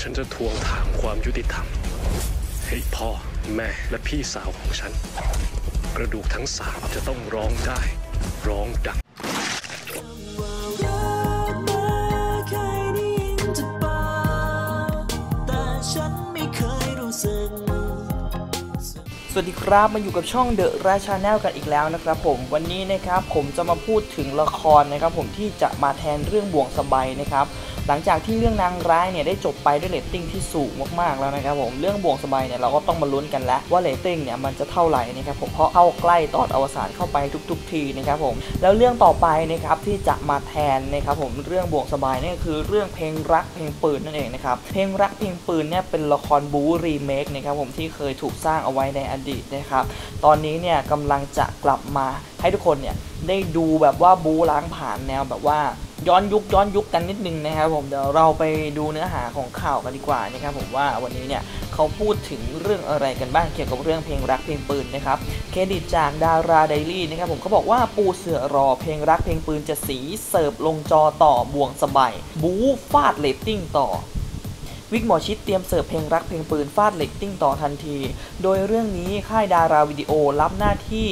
ฉันจะทวงถามความยุติธรรมให้พ่อแม่และพี่สาวของฉัน กระดูกทั้งสามจะต้องร้องได้ ร้องดังสวัสดีครับมาอยู่กับช่องเดอะราชาแนลกันอีกแล้วนะครับผมวันนี้นะครับผมจะมาพูดถึงละครนะครับผมที่จะมาแทนเรื่องบ่วงสบายนะครับ หลังจากที่เรื่องนางร้ายเนี่ยได้จบไปด้วยเรตติ้งที่สูงมากๆแล้วนะครับผมเรื่องบ่วงสบายเนี่ยเราก็ต้องมาลุ้นกันแล้วว่าเรตติ้งเนี่ยมันจะเท่าไหร่นะครับผมเพราะเข้าใกล้ตอนอวสานเข้าไปทุก ๆ ทีนะครับผมแล้วเรื่องต่อไปนะครับที่จะมาแทนนะครับผมเรื่องบ่วงสบายนี่คือเรื่องเพลงรักเพลงปืนนั่นเองนะครับเพลงรักเพลงปืนเนี่ยเป็นละครบู๊รีเมคนะครับผมที่เคยถูกสร้างเอาไว้ในอดีตนะครับตอนนี้เนี่ยกำลังจะกลับมาให้ทุกคนเนี่ยได้ดูแบบว่าบูล้างผ่านแนวแบบว่า ย้อนยุคย้อนยุคกันนิดนึงนะครับผมเดี๋ยวเราไปดูเนื้อหาของข่าวกันดีกว่านะครับผมว่าวันนี้เนี่ยเขาพูดถึงเรื่องอะไรกันบ้างเกี่ยวกับเรื่องเพลงรักเพลงปืนนะครับเครดิตจากดาราไดลี่นะครับผมเขาบอกว่าปูเสือรอเพลงรักเพลงปืนจะสีเสิร์ฟลงจอต่อบ่วงสบายบูฟาดเรตติ้งต่อวิกหมอชิดเตรียมเสิร์ฟเพลงรักเพลงปืนฟาดเลตติ้งต่อทันที โดยเรื่องนี้ค่ายดาราวิดีโอรับหน้าที่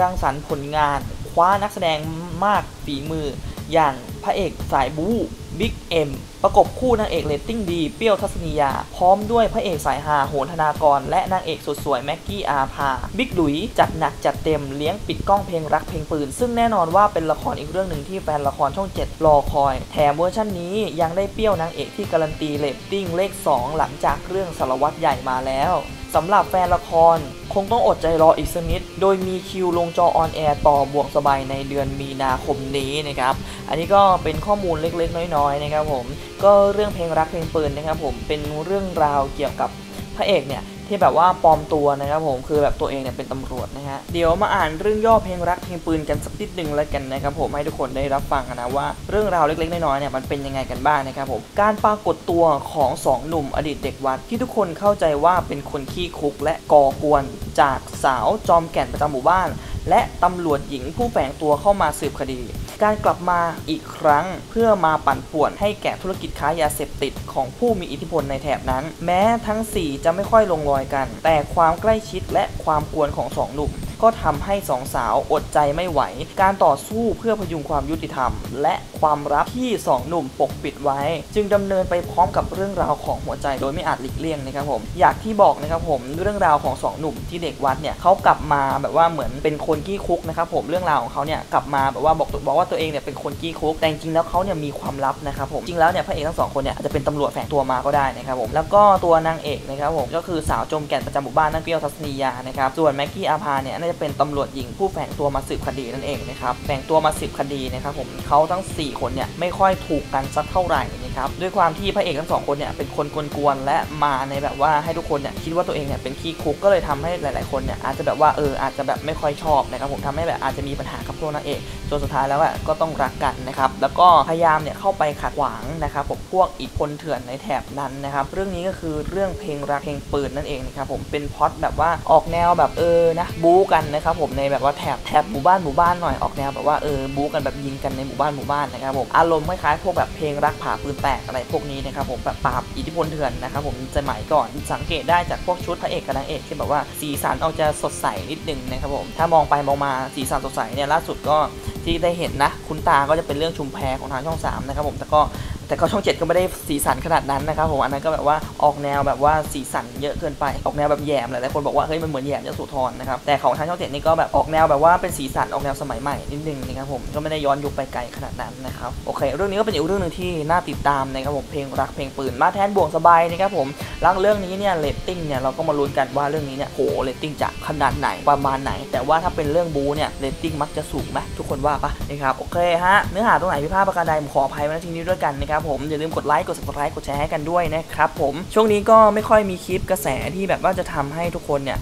รังสรรค์ผลงาน คว้านักแสดงมากฝีมือ อย่างพระเอกสายบู๊บิ๊กเอ็มประกบคู่นางเอกเรตติ้งดีเปรี้ยวทัศนียา พร้อมด้วยพระเอกสายฮาโหนธนากร และนางเอกสุดสวยแม็กกี้อาภาบิ๊กหลุยจัดหนักจัดเต็มเลี้ยงปิดกล้องเพลงรักเพลงปืน ซึ่งแน่นอนว่าเป็นละครอีกเรื่องหนึ่งที่แฟนละครช่อง 7 รอคอย แถมเวอร์ชันนี้ยังได้เปรี้ยวนางเอกที่การันตีเรตติ้งเลข 2 หลังจากเรื่องสารวัตรใหญ่มาแล้วสำหรับแฟนละครคงต้องอดใจรออีกสักนิด โดยมีคิวลงจอออนแอร์ต่อบวกสบายในเดือนมีนาคมนี้นะครับ อันนี้ก็เป็นข้อมูลเล็กๆ น้อยๆ นะครับผมก็เรื่องเพลงรักเพลงปืนนะครับผมเป็นเรื่องราวเกี่ยวกับพระเอกเนี่ยที่แบบว่าปลอมตัวนะครับผมคือแบบตัวเองเนี่ยเป็นตำรวจนะฮะเดี๋ยวมาอ่านเรื่องย่อเพลงรักเพลงปืนกันสักนิดหนึ่งแล้วกันนะครับผมให้ทุกคนได้รับฟังนะว่าเรื่องราวเล็กๆน้อยๆเนี่ยมันเป็นยังไงกันบ้างนะครับผมการปรากฏตัวของสองหนุ่มอดีตเด็กวัดที่ทุกคนเข้าใจว่าเป็นคนขี้คุกและก่อกวนจากสาวจอมแก่นประจำหมู่บ้าน และตำรวจหญิงผู้แฝงตัวเข้ามาสืบคดี การกลับมาอีกครั้งเพื่อมาปั่นป่วนให้แก่ธุรกิจค้ายาเสพติดของผู้มีอิทธิพลในแถบนั้น แม้ทั้ง 4 จะไม่ค่อยลงรอยกัน แต่ความใกล้ชิดและความกวนของสองหนุ่ม ก็ทำให้สองสาวอดใจไม่ไหว การต่อสู้เพื่อพยุงความยุติธรรม และความรักที่สองหนุ่มปกปิดไว้ จึงดำเนินไปพร้อมกับเรื่องราวของหัวใจโดยไม่อาจหลีกเลี่ยงนะครับผมอยากที่บอกนะครับผมเรื่องราวของสองหนุ่มที่เด็กวัดเนี่ยเขากลับมาแบบว่าเหมือนเป็นคนขี้คุกนะครับผมเรื่องราวของเขาเนี่ยกลับมาแบบว่าบอกบอกว่าตัวเองเนี่ยเป็นคนขี้คุกแต่จริงแล้วเขาเนี่ยมีความลับนะครับผมจริงแล้วเนี่ยพระเอกทั้งสองคนเนี่ยอาจจะเป็นตำรวจแฝงตัวมาก็ได้นะครับผมแล้วก็ตัวนางเอกนะครับผมก็คือสาวจมแก่นประจำหมู่บ้านนั่นเปียวทัศนียานะครับส่วนแม็กกี้อาภาเนี่ยจะเป็นตำรวจหญิงผู้แฝงตัวมาสืบคดีนั่นเองนะครับแฝงตัวมาสืบคดีนะครับผมเขาทั้ง 4 คนเนี่ยไม่ค่อยถูกกันสักเท่าไหร่นะครับด้วยความที่พระเอกทั้งสองคนเนี่ยเป็นคนกวนๆและมาในแบบว่าให้ทุกคนเนี่ยคิดว่าตัวเองเนี่ยเป็นขี้คุกก็เลยทำให้หลายๆคนเนี่ยอาจจะแบบว่าเอออาจจะแบบไม่ค่อยชอบนะครับผมทำให้แบบอาจจะมีปัญหากับตัวนางเอกจนสุดท้ายแล้วอะก็ต้องรักกันนะครับแล้วก็พยายามเนี่ยเข้าไปขัดขวางนะครับผมพวกอิทธิพลเถื่อนในแถบนั้นนะครับเรื่องนี้ก็คือเรื่องเพลงรักเพลงปืนนั่นเองนะครับผมเป็นพอตแบบว่าออกแนวแบบเออนะบู๊กนนะครับผมในแบบว่าแถบแถบหมู่บ้านหมู่บ้านหน่อยออกแนวแบบว่าเออบู๊กันแบบยิงกันในหมู่บ้านหมู่บ้านนะครับผมอารมณ์คล้ายๆพวกแบบเพลงรักผ่าปืนแตกอะไรพวกนี้นะครับผมแบบปราบอิทธิพลเถื่อนนะครับผมสมัยก่อนสังเกตได้จากพวกชุดพระเอกกับนางเอกที่แบบว่าสีสันออกจะสดใสนิดนึงนะครับผมถ้ามองไปมองมาสีสันสดใสเนี่ยล่าสุดก็ที่ได้เห็นนะคุณตาก็จะเป็นเรื่องชุมแพของทางช่อง3นะครับผมแต่ก็ แต่ก็ช่อง7ก็ไม่ได้สีสันขนาดนั้นนะครับผมอันนั้นก็แบบว่าออกแนวแบบว่าสีสันเยอะเกินไปออกแนวแบบแยมหลายๆคนบอกว่าเฮ้ยมันเหมือนแยมยโสธรนะครับแต่ของทางช่อง7นี่ก็แบบออกแนวแบบว่าเป็นสีสันออกแนวสมัยใหม่นิดนึงนะครับผมก็ไม่ได้ย้อนยุคไปไกลขนาดนั้นนะครับโอเค เรื่องนี้ก็เป็นอีกเรื่องหนึ่งที่น่าติดตามนะครับผมเพลงรักเพลงปืนมาแทนบ่วงสบายนะครับผมรักเรื่องนี้เนี่ยเรตติ้งเนี่ยเราก็มาลุ้นกันว่าเรื่องนี้เนี่ยโหเรตติ้งจะขนาดไหนประมาณไหน แต่ว่าถ้าเป็นเรื่องบูเนี่ยเรตติ้งมักจะสูงไหมทุกคนว่าปะนะครับโอเคฮะเนื้อหาตรงไหนพิพาทประการใดผมขออภัยไว้ณที่นี้ด้วยกันนะครับผมอย่าลืมกดไลค์กด subscribe กดแชร์ให้กันด้วยนะครับผมช่วงนี้ก็ไม่ค่อยมีคลิปกระแสที่แบบว่าจะทำให้ทุกคนเนี่ย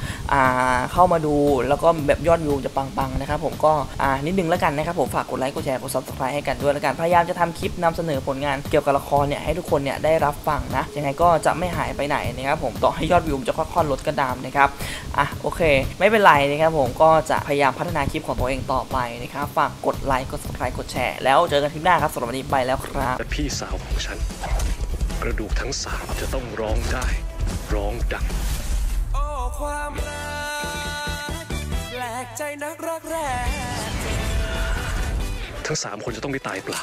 เข้ามาดูแล้วก็แบบยอดวิวจะปังๆนะครับผมก็นิดนึงแล้วกันนะครับผมฝากกดไลค์กดแชร์กด subscribe ให้กันด้วยแล้วกันพยายามจะทำคลิปนำเสนอผลงานเกี่ยวกับละครเนี่ยให้ทุกคนเนี่ยได้รับฟังนะยังไงก็จะไม่หายไปไหนนะครับผมต่อให้ยอดวิวจะค่อยๆลดก็ตามนะครับอะโอเค ไม่เป็นไรนะครับผมก็จะพยายามพัฒนาคลิปของตัวเองต่อไปนะครับฝากกดไลค์กด subscribe กดแชร์แล้วเจอกันคลิปหน้าครับสำหรับวันนี้ไปแล้วครับพี่สาวของฉัน กระดูกทั้งสามจะต้องร้องได้ ร้องดัง โอ้ความรักแปลกใจนักรักแรกทั้งสามคนจะต้องไม่ตายเปล่า